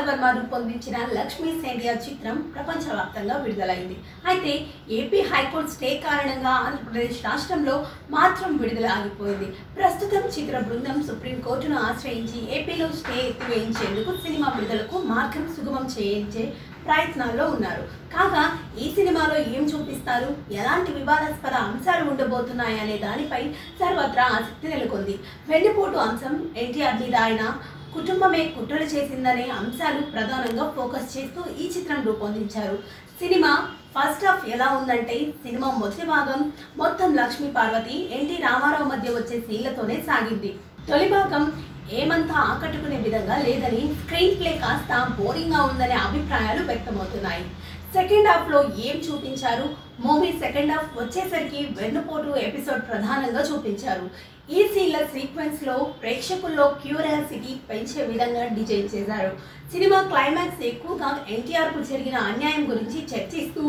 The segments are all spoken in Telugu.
గోపాల్ వర్మ రూపొందించిన లక్ష్మీ సేండియా చిత్రం ప్రపంచవ్యాప్తంగా విడుదలైంది. అయితే ఏపీ హైకోర్టు స్టే కారణంగా ఆంధ్రప్రదేశ్ రాష్ట్రంలో మాత్రం విడుదల ఆగిపోయింది. ప్రస్తుతం చిత్ర బృందం సుప్రీంకోర్టును ఆశ్రయించి ఏపీలో స్టే ఎత్తివేయించేందుకు సినిమా విడుదలకు మార్గం సుగమం చేయించే ప్రయత్నాల్లో ఉన్నారు. కాగా ఈ సినిమాలో ఏం చూపిస్తారు? ఎలాంటి వివాదాస్పద అంశాలు ఉండబోతున్నాయనే దానిపై సర్వత్రా ఆసక్తి నెలకొంది. వెన్నుపోటు అంశం ఎన్టీఆర్ మీద ఆయన కుటుంబమే కుట్రలు చేసిందనే అంశాలు ప్రధానంగా ఫోకస్ చేస్తూ ఈ చిత్రం రూపొందించారు. సినిమా ఫస్ట్ హాఫ్ ఎలా ఉందంటే సినిమా మొదటి భాగం మొత్తం లక్ష్మీ పార్వతి ఎన్టీ రామారావు మధ్య వచ్చే సీన్లతోనే సాగింది. తొలి భాగం ఏమంతా ఆకట్టుకునే విధంగా లేదని స్క్రీన్ ప్లే కాస్త బోరింగ్గా ఉందనే అభిప్రాయాలు వ్యక్తమవుతున్నాయి. సెకండ్ హాఫ్లో ఏం చూపించారు? మూవీ సెకండ్ హాఫ్ వచ్చేసరికి వెన్నుపోటు ఎపిసోడ్ ప్రధానంగా చూపించారు. ఈ సీన్ల సీక్వెన్స్లో ప్రేక్షకుల్లో క్యూరియాసిటీ పెంచే విధంగా డిజైన్ చేశారు. సినిమా క్లైమాక్స్ ఎక్కువగా ఎన్టీఆర్కు జరిగిన అన్యాయం గురించి చర్చిస్తూ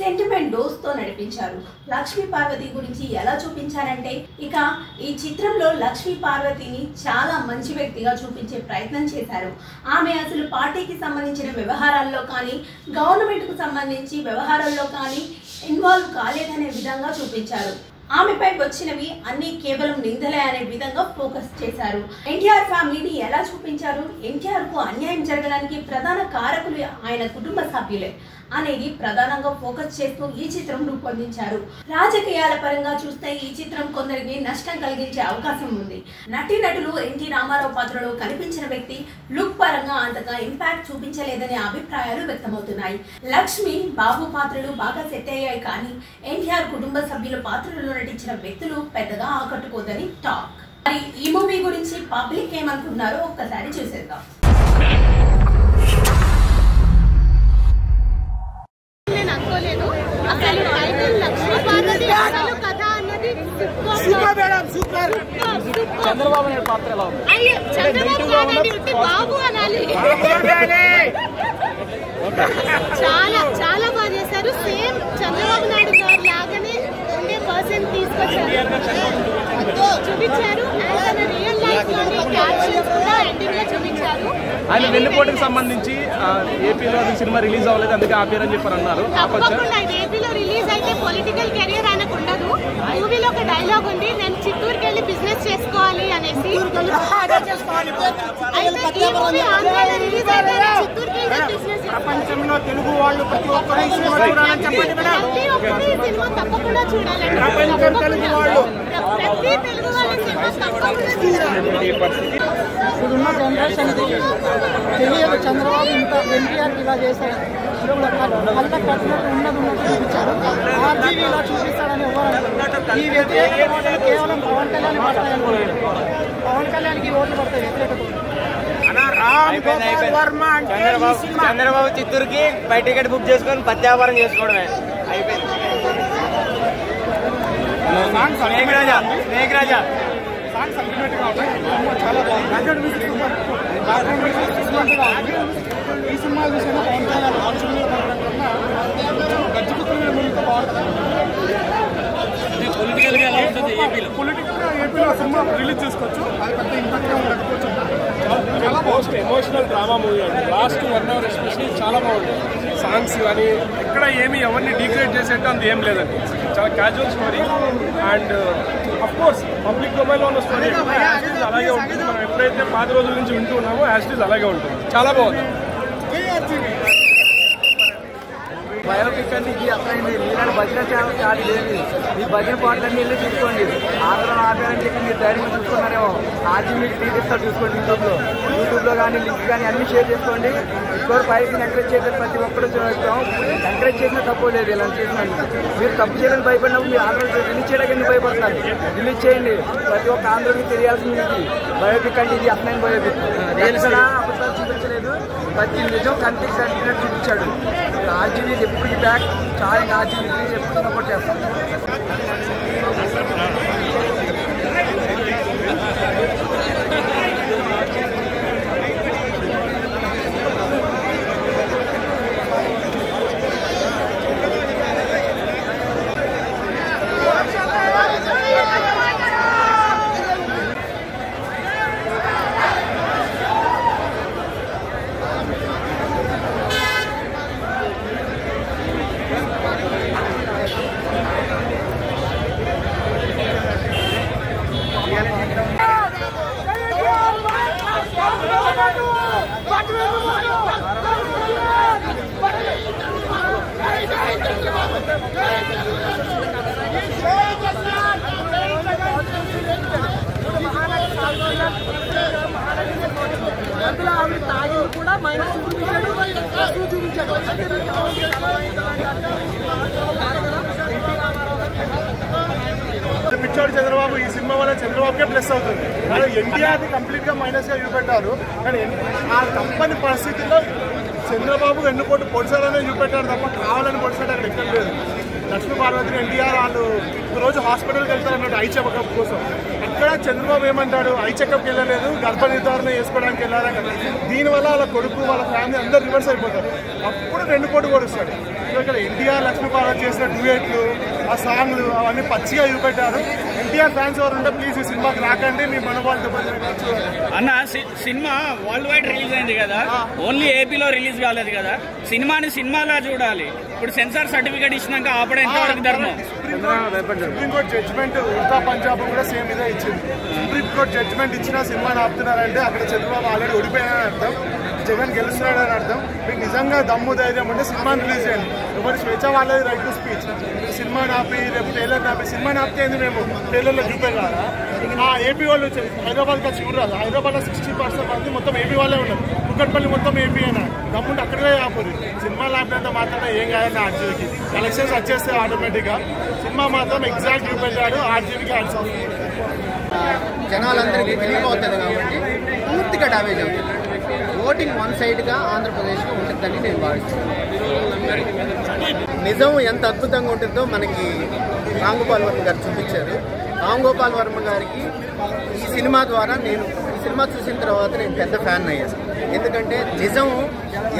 సెంటిమెంట్ డోస్తో నడిపించారు. లక్ష్మీ పార్వతి గురించి ఎలా చూపించారంటే ఇక ఈ చిత్రంలో లక్ష్మీ పార్వతిని చాలా మంచి వ్యక్తిగా చూపించే ప్రయత్నం చేశారు. ఆమె అసలు పార్టీకి సంబంధించిన వ్యవహారాల్లో కానీ గవర్నమెంట్కు సంబంధించి వ్యవహారాల్లో కానీ ఇన్వాల్వ్ కాలేదనే విధంగా చూపించారు. ఆమెపై వచ్చినవి అన్ని కేవలం నిందలే అనే విధంగా ఫోకస్ చేశారు. ఎన్టీఆర్ ఫ్యామిలీని ఎలా చూపించారు? ఎన్టీఆర్కు అన్యాయం జరగడానికి ప్రధాన కారకులు ఆయన కుటుంబ సభ్యులే. అనేది ప్రధానంగా ఫోకస్ చేస్తూ ఈ చిత్రం రూపొందించారు. రాజకీయాల పరంగా చూస్తే ఈ చిత్రం కొందరికి నష్టం కలిగించే అవకాశం ఉంది. నటీనటులు ఎన్టీ రామారావు పాత్రలో కనిపించిన వ్యక్తి లుక్ పరంగా అంతగా ఇంపాక్ట్ చూపించలేదనే అభిప్రాయాలు వ్యక్తమవుతున్నాయి. లక్ష్మి బాబు పాత్రలు బాగా సెట్ అయ్యాయి కానీ ఎన్టీఆర్ కుటుంబ సభ్యుల పాత్రలో నటించిన వ్యక్తులు పెద్దగా ఆకట్టుకోదని టాక్. మరి ఈ మూవీ గురించి పబ్లిక్ ఏమనుకుంటున్నారో ఒక్కసారి చూసేద్దాం. చంద్రబాబు నాయుడు పాత్ర ఎలా ఉంది? చాలా చాలా బాగా చేశారు. సేమ్ చంద్రబాబు నాయుడు గారు లాగానే ఉండే పర్సన్ తీసుకొచ్చారు. చూపించారు. రియల్ లైఫ్లోని క్యాప్షన్స్ కూడా ఎండింగ్లో చూపించారు. ఆయన వెన్నుపోటుకు సంబంధించి ఏపీలో సినిమా రిలీజ్ అవ్వలేదు అందుకే ఆపారని చెప్పి అన్నారు ఏపీలో రిలీజ్ అయితే పొలిటికల్ కెరియర్ డైలాగ్ ఉంది. నేను చిత్తూరుకి వెళ్ళి బిజినెస్ చేసుకోవాలి. అనేసి అయితే ఈ మూవీ ఆంధ్రాలో రిలీజ్ అయితే ఆయన చిత్తూరుకి వెళ్ళి బిజినెస్ ప్రపంచంలో తెలుగు వాళ్ళు ప్రతి ఒక్కరు సినిమా చూడాలని చెప్పండి మేడం ప్రతి ఒక్కరు ఈ సినిమా తప్పకుండా చూడాలండి. ప్రపంచం తెలుగు వాళ్ళు. ప్ర- ప్రతి తెలుగు వాళ్ళ సినిమా తప్పకుండా చూడాలి. ఇప్పుడున్న జనరేషన్కి తెలియదు చంద్రబాబు ఇంత ఎన్టీఆర్ ఇలా చేశాడు. కట్టినట్టు ఉన్నది ఉన్నట్టు చూపించారు ఇలా చూపిస్తాడని ఎవరు ఈ వ్యతిరేక ఓట్లు కేవలం పవన్ కళ్యాణ్ పడతాయని పవన్ కళ్యాణ్కి ఓట్లు పడతాయి వ్యతిరేకత వర్మ అంటే చంద్రబాబు చిత్తూరుకి బయట టికెట్ బుక్ చేసుకొని పత్యాపారం చేసుకోవడమే. అయిపోయింది snake Raja. Snake Raja songs చాలా బాగుంది ఈ సినిమా విషయంలో పవన్ కళ్యాణ్ ఆరు సినిమాలు పడడం కన్నా గజ్జిపుత్రుల మీద మూవీతో బాగుంటుంది పొలిటికల్గా ఏపీలో సినిమా రిలీజ్ చేసుకోవచ్చు అది పెద్ద ఇంపాక్ట్గా ఉండకపోవచ్చు చాలా మోస్ట్ ఎమోషనల్ డ్రామా మూవీ అండి. లాస్ట్ వన్ అవర్ ఎస్పెషల్లీ చాలా బాగుంది సాంగ్స్ కానీ ఎక్కడ ఏమి ఎవరిని డీగ్రేడ్ చేసేట్టు అంత ఏం లేదండి. చాలా casual story and course public డొమైన్లో ఉన్న స్టోరీ యాస్టీజ్ అలాగే ఉంటుంది. మనం ఎప్పుడైతే పాత రోజుల నుంచి వింటూ ఉన్నామో యాస్టీజ్ అలాగే ఉంటుంది. చాలా బాగుంది. బయోపిక్ అని ఇది అసలైంది మీలాంటి భజన ఛానల్ చాలు లేదు ఈ భజన పాటలన్నీ వెళ్ళి చూసుకోండి. ఆంధ్ర ఆపారని చెప్పి మీరు ధైర్యంగా చూసుకున్నారేమో. ఆర్జీ మీకు తీపిస్తారు చూసుకోండి యూట్యూబ్లో యూట్యూబ్లో కానీ లింక్స్ కానీ అన్ని షేర్ చేసుకోండి. ఇంకోటి పైకి ఎంకరేజ్ చేసే ప్రతి ఒక్కరు చూస్తాం. ఎంకరేజ్ చేసినా తప్పు లేదు ఇలా చేసినందుకు మీరు తప్పు చేయడానికి భయపడినప్పుడు మీరు ఆంధ్ర రిలీజ్ చేయడానికి ఎందుకు భయపడుతున్నారు రిలీజ్ చేయండి. ప్రతి ఒక్క ఆంధ్రుడికి తెలియాల్సింది ఇది. బయోపిక్ అంటే ఇది అసలైన బయోపిక్ అబద్ధాలు చూపించలేదు. ప్రతి నిజం కంటికి కంటినట్టు చూపించాడు. ఆర్జీవీ ఎప్పటికి బ్యాక్ చాలా ఆర్జీవీ ఎప్పుడు సపోర్ట్ చేస్తాం. పిచ్చోడు చంద్రబాబు ఈ సినిమా వల్ల చంద్రబాబుకే ప్లస్ అవుతుంది. కానీ ఎన్టీఆర్ కంప్లీట్గా మైనస్గా చూపెట్టారు. కానీ ఆ కంపెనీ పరిస్థితుల్లో చంద్రబాబు ఎన్నుకోటి పొడిచారనే చూపెట్టారు తప్ప కావాలని పొడిచాడు అక్కడ ఎక్కడ లేదు. లక్ష్మీ పార్వతిని ఎన్టీఆర్ వాళ్ళు రోజు హాస్పిటల్కి వెళ్తారు అన్నట్టు ఐ చెకప్ కోసం. అక్కడ చంద్రబాబు ఏమంటాడు? ఐ చెకప్కి వెళ్ళలేదు గర్భ నిర్ధారణ చేసుకోవడానికి వెళ్ళారా కదా. దీనివల్ల వాళ్ళ కొడుకు వాళ్ళ ఫ్యామిలీ అందరూ రివర్స్ అయిపోతారు. అప్పుడు రెండు కోట్లు కొడుస్తాడు సో ఇక్కడ ఎన్టీఆర్ లక్ష్మీ పార్వతి చేసిన డ్యూయేట్లు ఆ సాంగ్లు అవన్నీ పచ్చిగా చూపెట్టారు. ఎన్టీఆర్ ఫ్యాన్స్ ఎవరు ఉంటే ప్లీజ్ ఈ సినిమాకి రాకండి మీ దెబ్బతినచ్చు అన్న సి- సినిమా వరల్డ్ వైడ్ రిలీజ్ అయింది కదా. ఓన్లీ ఏపీలో రిలీజ్ కాలేదు కదా. సినిమాని సినిమాలా చూడాలి. ఇప్పుడు సెన్సార్ సర్టిఫికేట్ ఇచ్చినాక ఆపడం ఎంతవరకు ధర్మం? సుప్రీంకోర్టు జడ్జిమెంట్ ఉల్టా పంజాబ్ కూడా సేమ్ ఇదే ఇచ్చింది. సుప్రీంకోర్టు జడ్జిమెంట్ ఇచ్చిన సినిమాని ఆపుతున్నారంటే అక్కడ చంద్రబాబు ఆల్రెడీ ఓడిపోయాడని అర్థం. జగన్ గెలుస్తున్నాడని అర్థం. మీకు నిజంగా దమ్ము ధైర్యం ఉంటే సినిమాని రిలీజ్ చేయండి. ఎవరి స్వేచ్ఛ వాళ్ళది రైట్ టు స్పీచ్ సినిమా నాపి రేపు టైలర్ నాపి. సినిమాని నాపితే మేము? టైలర్లో చూపెట్టారా ఆ ఏపీ వాళ్ళు వచ్చి- హైదరాబాద్కి వచ్చి చూడరాదు. హైదరాబాద్లో సిక్స్టీ పర్సెంట్ మంది మొత్తం ఏపీ వాళ్ళే ఉన్నారు. కుక్కట్పల్లి మొత్తం ఏపీ అయినా దమ్ముంటే అక్కడే ఆపుది సినిమా ఆపినంత మాత్రం ఏం కాదని ఆర్జీవికి కలెక్షన్స్ వచ్చేస్తే ఆటోమేటిక్గా సినిమా మాత్రం ఎగ్జాక్ట్ చూపెట్టాడు ఆర్జీవికి హ్యాండ్స్ జనాలందరికీ తెలియబోతుంది కాబట్టి పూర్తిగా డ్యామేజ్ అవుతుంది. ఓటింగ్ వన్ సైడ్గా ఆంధ్రప్రదేశ్లో ఉంటుందని నేను భావిస్తున్నాను. నిజం ఎంత అద్భుతంగా ఉంటుందో మనకి రాంగోపాల్ వర్మ గారు చూపించారు. రాంగోపాల్ వర్మ గారికి ఈ సినిమా ద్వారా నేను ఈ సినిమా చూసిన తర్వాత నేను పెద్ద ఫ్యాన్ అయ్యాను. ఎందుకంటే నిజం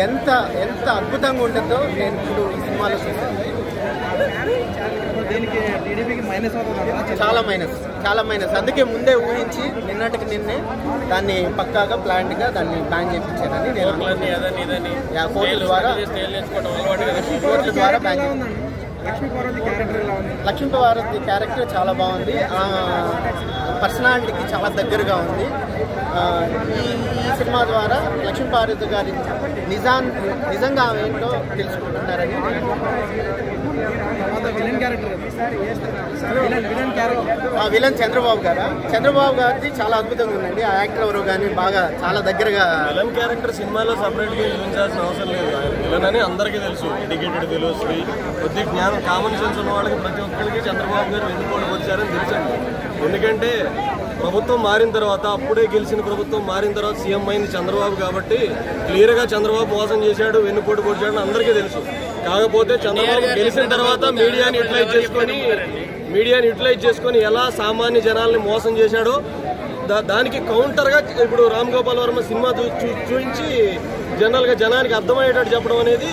ఎంత ఎంత అద్భుతంగా ఉంటుందో నేను ఇప్పుడు ఈ సినిమాలో చాలా మైనస్ చాలా మైనస్ అందుకే ముందే ఊహించి నిన్నటికి నిన్నే దాన్ని పక్కాగా ప్లాంట్గా దాన్ని ప్లాన్ చేయించానని నేను కోర్టుల ద్వారా కోర్టుల ద్వారా బ్యాన్ లక్ష్మీ పార్వతి క్యారెక్టర్ చాలా బాగుంది. ఆ పర్సనాలిటీకి చాలా దగ్గరగా ఉంది. ఆ, ఈ ఈ సినిమా ద్వారా లక్ష్మీ పార్వతి గారి నిజాన్ నిజంగా ఆమె ఏంటో తెలుసుకుంటున్నారని విలన్ చంద్రబాబు గారా? చంద్రబాబు గారిది చాలా అద్భుతంగా ఉందండి. ఆ యాక్టర్ ఎవరు కానీ బాగా చాలా దగ్గరగా విలన్ క్యారెక్టర్ సినిమాలో సపరేట్గా చూపించాల్సిన అవసరం లేదు. విలన్ అని అందరికీ తెలుసు. ఎడ్యుకేటెడ్ తెలుసు కొద్ది జ్ఞానం కామన్ సెన్స్ ఉన్న వాళ్ళకి ప్రతి ఒక్కరికి చంద్రబాబు గారు వెన్నుకోడికి వచ్చారని తెలుసండి. ఎందుకంటే ప్రభుత్వం మారిన తర్వాత అప్పుడే గెలిచిన ప్రభుత్వం మారిన తర్వాత సీఎం అయింది చంద్రబాబు కాబట్టి క్లియర్గా చంద్రబాబు మోసం చేశాడు వెన్నుపోటు పొడిచాడు అని అందరికీ తెలుసు. కాకపోతే చంద్రబాబు గెలిచిన తర్వాత మీడియాని యూటిలైజ్ చేసుకొని మీడియాని యూటిలైజ్ చేసుకొని ఎలా సామాన్య జనాల్ని మోసం చేశాడో దా- దానికి కౌంటర్గా ఇప్పుడు రామ్ గోపాల్ వర్మ సినిమా చూ- చూ- చూపించి జనరల్గా జనానికి అర్థమయ్యేటట్టు చెప్పడం అనేది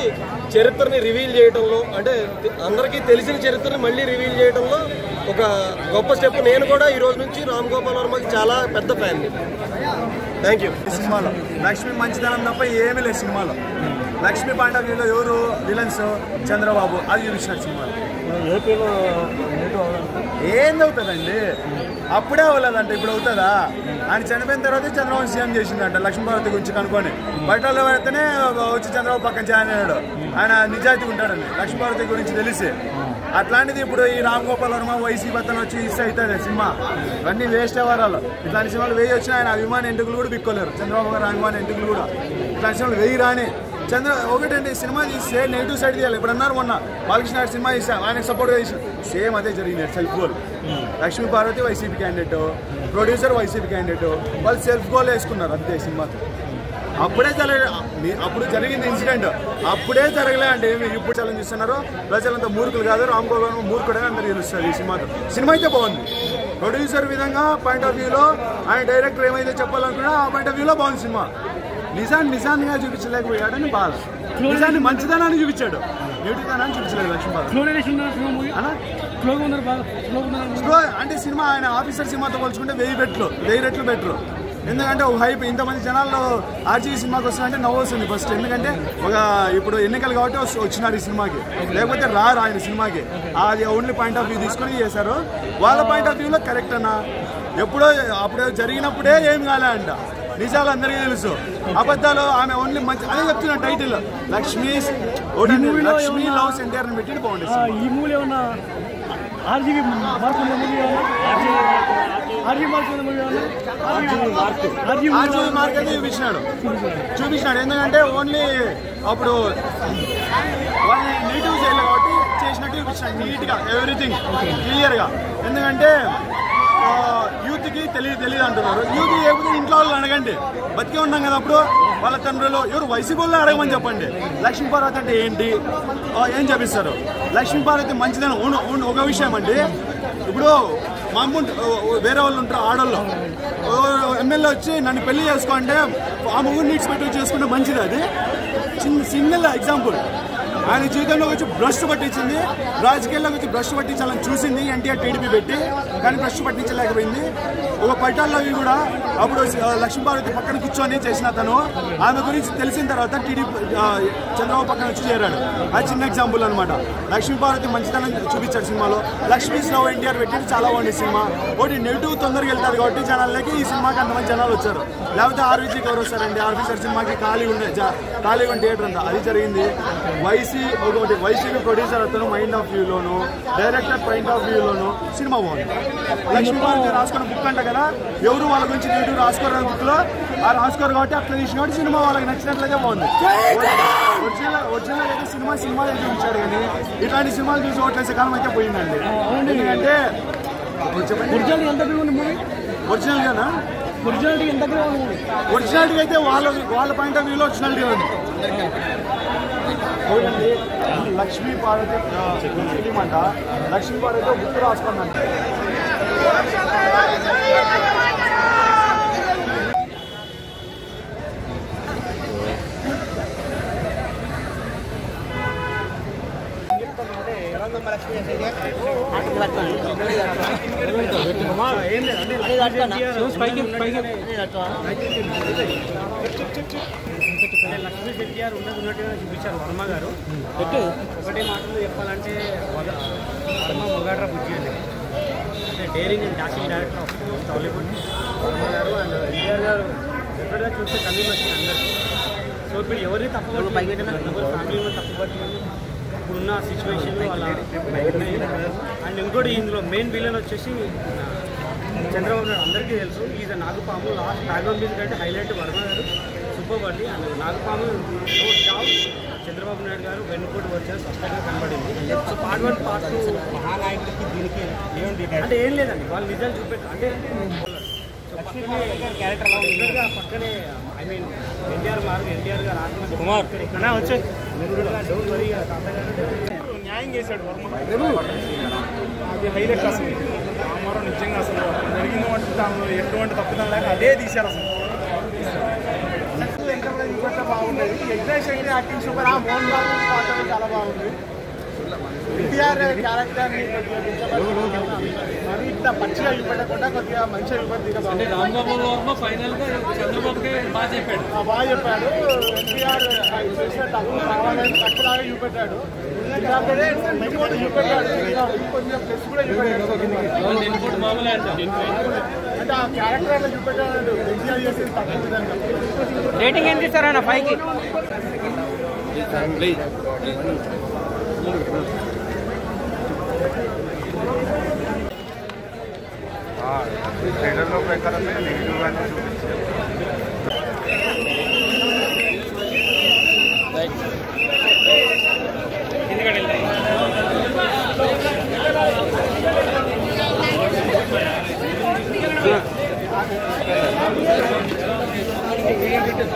చరిత్రని రివీల్ చేయడంలో అంటే అందరికీ తెలిసిన చరిత్రని మళ్ళీ రివీల్ చేయడంలో ఒక గొప్ప స్టెప్. నేను కూడా ఈ రోజు నుంచి రామ్ గోపాల్ వర్మకి చాలా పెద్ద ఫ్యాన్ని థ్యాంక్ యూ సినిమాలో లక్ష్మి మంచిదనం తప్ప ఏమీ లేదు సినిమాలో. లక్ష్మి పాయింట్ ఆఫ్ వ్యూలో ఎవరు విలన్స్ చంద్రబాబు. అది చూపించినారు సినిమాలో. ఏంది అవుతుందండి అప్పుడే అవ్వలేదంట ఇప్పుడు అవుతుందా? ఆయన చనిపోయిన తర్వాత చంద్రబాబు సీఎం చేసిందంట లక్ష్మీపార్వతి గురించి కనుక్కొని. బయట వాళ్ళు పెడితేనే వచ్చి చంద్రబాబు పక్కన జాయిన్ అయ్యాడు. ఆయన నిజాయితీ ఉంటాడని లక్ష్మీపార్వతి గురించి తెలిసి. అట్లాంటిది ఇప్పుడు ఈ రామ్ గోపాల్ వర్మ వైసీపీ అతను వచ్చి ఇస్తే అవుతుంది సినిమా. ఇవన్నీ వేస్ట్ అవ్వరాలు ఇట్లాంటి సినిమాలు వేయి వచ్చిన ఆయన అభిమాని ఎంటుకలు కూడా బిక్కోలేరు. చంద్రబాబు గారు అభిమాని ఎంటుకలు కూడా. ఇట్లాంటి సినిమాలు వెయ్యి రాని. చంద్ర ఒకటండి సినిమా తీస్తే నెగిటివ్ సైడ్ తీయాలి? ఇప్పుడు అన్నారు మొన్న బాలకృష్ణ గారి సినిమా తీసాం ఆయనకు సపోర్ట్గా తీసాం సేమ్ అదే జరిగింది self goal Lakshmi Parvathi YCP candidate producer YCP candidate వాళ్ళు సెల్ఫ్ గోల్ వేసుకున్నారు అంతే సినిమాతో అప్పుడే జరగ అప్పుడు జరిగింది ఇన్సిడెంట్. అప్పుడే జరగలే అంటే ఏమి? ఇప్పుడు ఛాలెంజ్ ఇస్తున్నారు ప్రజలంతా మూర్ఖులు కాదు. రామ్ గోపాల్ వర్మ మూర్ఖుడని అందరు తెలుస్తారు ఈ సినిమాతో సినిమా అయితే బాగుంది. ప్రొడ్యూసర్ విధంగా పాయింట్ ఆఫ్ వ్యూలో ఆయన డైరెక్టర్ ఏమైతే చెప్పాలనుకున్నా ఆ పాయింట్ ఆఫ్ వ్యూలో బాగుంది సినిమా. నిజాన్ని నిజాన్నిగా చూపించలేకపోయాడని బాధ. నిజాన్ని మంచిదనాన్ని చూపించాడు. నెగిటివ్దనాన్ని చూపించలేదు స్లో అంటే సినిమా ఆయన ఆఫీసర్ సినిమాతో పోల్చుకుంటే వెయ్యి రెట్లు. వెయ్యి రెట్లు బెటర్. ఎందుకంటే ఒక హైప్ ఇంతమంది జనాల్లో ఆర్జీవీ సినిమాకి వస్తుందంటే నవ్వు వస్తుంది ఫస్ట్ ఎందుకంటే ఒక ఇప్పుడు ఎన్నికలు కాబట్టి వచ్చినారు ఈ సినిమాకి. లేకపోతే రారు ఆయన సినిమాకి. అది ఓన్లీ పాయింట్ ఆఫ్ వ్యూ తీసుకొని చేశారు. వాళ్ళ పాయింట్ ఆఫ్ వ్యూలో కరెక్ట్ అన్న. ఎప్పుడో అప్పుడు జరిగినప్పుడే ఏం కాలే అంట. నిజాలు అందరికీ తెలుసు. అబద్ధాలు ఆమె ఓన్లీ మంచి అదే చెప్తున్నా టైటిల్ లక్ష్మీ లక్ష్మీ లవ్స్ ఎన్టీఆర్ అని పెట్టి బాగుంటుంది ఈ మూవీ ఏమన్నా ఆర్జీవి మార్పు మూవీ ఆర్జీ మార్క్. చూపించినాడు. చూపించినాడు. ఎందుకంటే ఓన్లీ అప్పుడు వాళ్ళు నెగిటివ్ చేయలేదు కాబట్టి చేసినట్టు చూపించినాడు. నీట్గా ఎవ్రీథింగ్ క్లియర్గా ఎందుకంటే యూత్కి తెలియదు తెలియదు అంటున్నారు. యూత్ లేకపోతే ఇంట్లో వాళ్ళు అడగండి. బతికే ఉన్నాం కదా అప్పుడు. వాళ్ళ తండ్రులు ఎవరు వైసీపీ వాళ్ళు అడగమని చెప్పండి. లక్ష్మీ పార్వతి అంటే ఏంటి? ఏం చెప్పిస్తారు? లక్ష్మీ పార్వతి మంచిదని ఒక విషయం అండి. ఇప్పుడు మామూలు వేరే వాళ్ళు ఉంటారు ఆడోళ్ళు. ఎమ్మెల్యే వచ్చి నన్ను పెళ్ళి చేసుకో అంటే ఆ ముగ్గురు నీడ్స్ పెట్టి చేసుకుంటే మంచిది అది. చిన్న సింగిల్ ఎగ్జాంపుల్. ఆయన జీవితంలోకి వచ్చి బ్రష్ పట్టించింది. రాజకీయాల్లోకి వచ్చి బ్రష్ పట్టించాలని చూసింది. ఎన్టీఆర్ టీడీపీ పెట్టి కానీ బ్రష్ పట్టించలేకపోయింది. ఒక పట్టాల్లో కూడా అప్పుడు లక్ష్మీపార్వతి పక్కన కూర్చొని చేసిన తను ఆమె గురించి తెలిసిన తర్వాత టీడీపీ చంద్రబాబు పక్కన వచ్చి చేరాడు. అది చిన్న ఎగ్జాంపుల్ అనమాట లక్ష్మీపార్వతి మంచితనం చూపించాడు సినిమాలో. లక్ష్మీ స్లవ్ ఎన్టీఆర్ పెట్టి చాలా బాగుంది సినిమా. ఒకటి నెగిటివ్ తొందరగా వెళ్తారు కాబట్టి జనాలకి ఈ సినిమాకి అంతమంది జనాలు వచ్చారు. లేకపోతే ఆర్వీజీకి ఎవరు వస్తారండి? ఆర్వీసర్ సినిమాకి ఖాళీ ఉండే ఖాళీ ఖాళీగా ఉండే థియేటర్ అంతా. అది జరిగింది. వైసీ ఒకటి వైసీపీ ప్రొడ్యూసర్ అతను మైండ్ ఆఫ్ వ్యూలోను డైరెక్టర్ పాయింట్ ఆఫ్ వ్యూలోను సినిమా బాగుంది. లక్ష్మీపార్వతి రాసుకున్న బుక్ అంట కదా ఎవరు వాళ్ళ గురించి నెగిటివ్ రాసుకోరు బుక్లో ఆ రాసుకోరు కాబట్టి అట్లా తీసిన కాబట్టి సినిమా వాళ్ళకి నచ్చినట్లయితే బాగుంది. ఒరిజినల్ ఒరిజినల్ అయితే సినిమా సినిమా చూపించాడు కానీ ఇట్లాంటి సినిమాలు చూసి ఓట్లేసే కాలం అయితే పోయిందండి. ఎందుకంటే ఒరిజినల్ గానా ఒరిజినాలిటీ ఎంత ఒరిజినాలిటీ అయితే వాళ్ళ వాళ్ళ పాయింట్ ఆఫ్ వ్యూలో ఒరిజినాలిటీ ఉంది. చూడండి లక్ష్మీ పార్వతి ఫిలిం అంట లక్ష్మీ పార్వతి ఒక బుక్ రాసుకుందంట లక్ష్మీ ఎన్టీఆర్ ఉన్నది ఉన్నట్టుగా చూపించారు వర్మ గారు ఒకటే మాటలు చెప్పాలంటే వర్మ మొగాడ్రా బుద్ధి అండి అంటే డైరీ నేను dashing director of Tollywood Varma గారు అండ్ ఎన్టీఆర్ గారు ఎప్పుడైనా చూస్తే కళ్ళు వచ్చింది అందరికీ సో ఇప్పుడు ఎవరిని తప్పుపట్టి ఫ్యామిలీ మెంబర్ ఇప్పుడున్న సిచ్యువేషన్ అలా అండ్ ఇంకోటి ఇందులో మెయిన్ విలన్ వచ్చేసి చంద్రబాబు నాయుడు అందరికీ తెలుసు ఈజ్ నాగపాము. లాస్ట్ మ్యూజిక్ అంటే హైలైట్ వర్మ గారు. సూపర్ అండి అండ్ నాగపాము చంద్రబాబు నాయుడు గారు వెన్నుకోటి వచ్చారు స్పష్టంగా కనబడింది. So part one part two మహానాయకుడికి దీనికి అంటే ఏం లేదండి. వాళ్ళు నిజాలు చూపెట్టారు అంటే క్యారెక్టర్ పక్కనే ఐ మీన్ ఎన్టీఆర్ గారు ఎన్టీఆర్ గారు ఆత్మ కుమార్. ఇక్కడ వచ్చే డోంట్ వరీ తాతగారు న్యాయం చేశాడు అది హైలైట్ అసలు రామారావు నిజంగా అసలు జరిగిన వంటి దానిలో ఎటువంటి తప్పుదం లేక అదే తీశారు అసలు. ఎంటర్ప్రైజ్ ఇంకొంత బాగుండేది యజ్ఞేష్ శెట్టి యాక్టింగ్ సూపర్. ఆ మోహన్ బాబు పాత్ర చాలా బాగుంది. ఎన్టీఆర్ క్యారెక్టర్ని మరి ఇంత పచ్చిగా చూపెట్టకుండా కొద్దిగా మంచిగా చూపెట్టి అంటే రాంబాబు వర్మ ఫైనల్గా చంద్రబాబుకి బాగా చెప్పాడు. బాగా చెప్పాడు. ఎన్టీఆర్ చేసిన కావాలని తప్పులాగా చూపెట్టాడు. ఇది కూడా చూపెట్టాడు. కొంచెం ప్లస్ కూడా చూపెట్టాడు. రేటింగ్ ఎంత ఇస్తారన్న ఫైవ్కి ట్రైలర్లో ప్రకారమే నెగిటివ్ గానే చూపించారు ఎనీథింగ్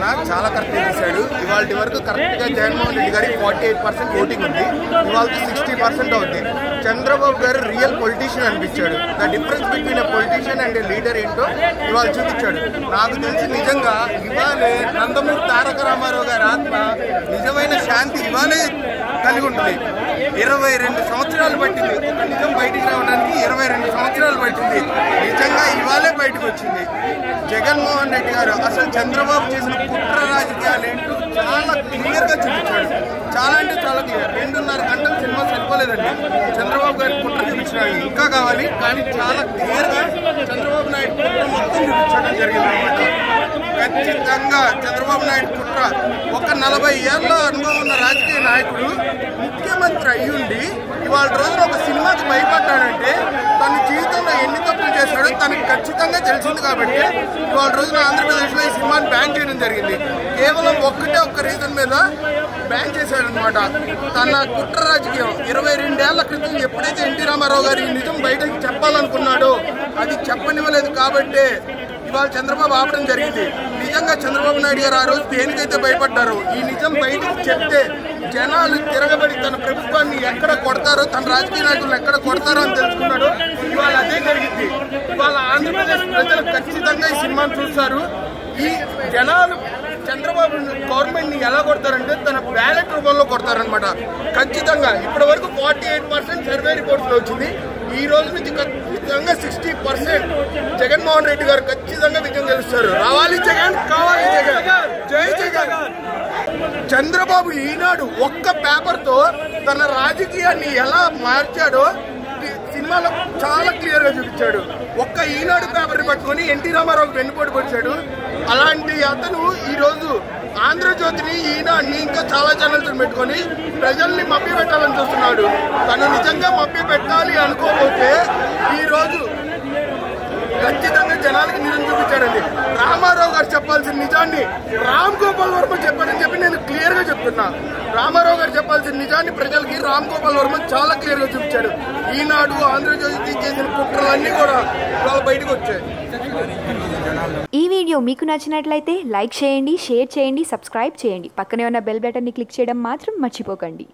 కన్నా చాలా కరెక్ట్ చేశాడు. ఇవాళ వరకు కరెక్ట్గా జగన్మోహన్ రెడ్డి గారికి ఫార్టీ ఎయిట్ పర్సెంట్ ఓటింగ్ ఉంది. ఇవాళ సిక్స్టీ పర్సెంట్ అవుతుంది చంద్రబాబు గారు రియల్ పొలిటీషియన్ అనిపించాడు. The difference between a politician and leader ఏంటో ఇవాళ చూపించాడు. నాకు తెలిసి నిజంగా ఇవాళే నందమూరి తారక రామారావు గారి ఆత్మ నిజమైన శాంతి ఇవాళే కలిగి ఉంటుంది. ఇరవై రెండు సంవత్సరాలు పట్టింది. ఒక నిజం బయటికి రావడానికి ఇరవై రెండు సంవత్సరాలు పట్టింది. బయటకు వచ్చింది. జగన్మోహన్ రెడ్డి గారు అసలు చంద్రబాబు చేసిన కుట్ర రాజకీయాలు ఏంటో చాలా క్లియర్గా చూపించాడు. చాలా అంటే చాలా క్లియర్. రెండున్నర గంటలు సినిమా సరిపోలేదండి. చంద్రబాబు గారి కుట్ర చూపించినాడు ఇంకా కావాలి కానీ చాలా క్లియర్గా చంద్రబాబు నాయుడు కుట్ర మొత్తం చూపించడం జరిగింది అనమాట ఖచ్చితంగా చంద్రబాబు నాయుడు కుట్ర ఒక నలభై ఏళ్ళ అనుభవం ఉన్న రాజకీయ నాయకుడు ముఖ్యమంత్రి అయ్యుండి ఇవాళ రోజున ఒక సినిమాకి భయపడ్డాడంటే తన జీవితంలో ఎన్ని తప్పులు చేశాడో తనకు ఖచ్చితంగా తెలిసింది కాబట్టి ఇవాళ రోజున ఆంధ్రప్రదేశ్లో ఈ సినిమాని బ్యాన్ చేయడం జరిగింది. కేవలం ఒక్కటే ఒక్క రీజన్ మీద బ్యాన్ చేశాడనమాట తన కుట్ర రాజకీయం. ఇరవై రెండేళ్ళ క్రితం ఎప్పుడైతే ఎన్టీ రామారావు గారు ఈ నిజం బయటకు చెప్పాలనుకున్నాడో అది చెప్పనివ్వలేదు కాబట్టే ఇవాళ చంద్రబాబు ఆపడం జరిగింది. నిజంగా చంద్రబాబు నాయుడు గారు ఆ రోజు దేనికైతే భయపడ్డారో ఈ నిజం బయటకు చెప్తే జనాలు తిరగబడి తన ప్రభుత్వాన్ని ఎక్కడ కొడతారో తన రాజకీయ నాయకులను ఎక్కడ కొడతారో అని తెలుసుకున్నాడు. ఇవాళ అదే జరిగింది. ఇవాళ ఆంధ్రప్రదేశ్ ప్రజలు ఖచ్చితంగా ఈ సినిమాను చూస్తారు. ఈ జనాలు చంద్రబాబు గవర్నమెంట్ని ఎలా కొడతారంటే తన బ్యాలెట్ రూపంలో కొడతారనమాట ఖచ్చితంగా. ఇప్పటి వరకు forty eight percent survey reports వచ్చింది. ఈ రోజు నుంచి ఖచ్చితంగా సిక్స్టీ పర్సెంట్ జగన్మోహన్ రెడ్డి గారు ఖచ్చితంగా విజయం గెలుస్తారు. రావాలి జగన్ కావాలి జగన్. జై జగన్. చంద్రబాబు ఈనాడు ఒక్క పేపర్తో తన రాజకీయాన్ని ఎలా మార్చాడో సినిమాలో చాలా క్లియర్గా చూపించాడు. ఒక్క ఈనాడు పేపర్ పట్టుకుని ఎన్టీ రామారావు వెన్నుపోటు పొడిచాడు. అలాంటి అతను ఈ రోజు ఆంధ్రజ్యోతిని ఈనాడిని ఇంకా చాలా ఛానల్స్ పెట్టుకొని ప్రజల్ని మభ్య పెట్టాలని చూస్తున్నాడు. తను నిజంగా మభ్య పెట్టాలి అనుకోకపోతే ఈ రోజు ఖచ్చితంగా జనాలకి నిజం చూపించాడండి. రామారావు గారు చెప్పాల్సిన నిజాన్ని రామ్ గోపాల్ వర్మ చెప్పాడని చెప్పి నేను క్లియర్గా చెప్తున్నా. రామారావు గారు చెప్పాల్సిన నిజాన్ని ప్రజలకి రామ్ గోపాల్ వర్మ చాలా క్లియర్గా చూపించాడు. ఈనాడు ఆంధ్రజ్యోతి చేసిన కుట్రలన్నీ కూడా ఇవాళ బయటకు వచ్చాయి. ఈ వీడియో మీకు నచ్చినట్లయితే లైక్ చేయండి షేర్ చేయండి సబ్స్క్రైబ్ చేయండి. పక్కనే ఉన్న బెల్ బటన్ని క్లిక్ చేయడం మాత్రం మర్చిపోకండి.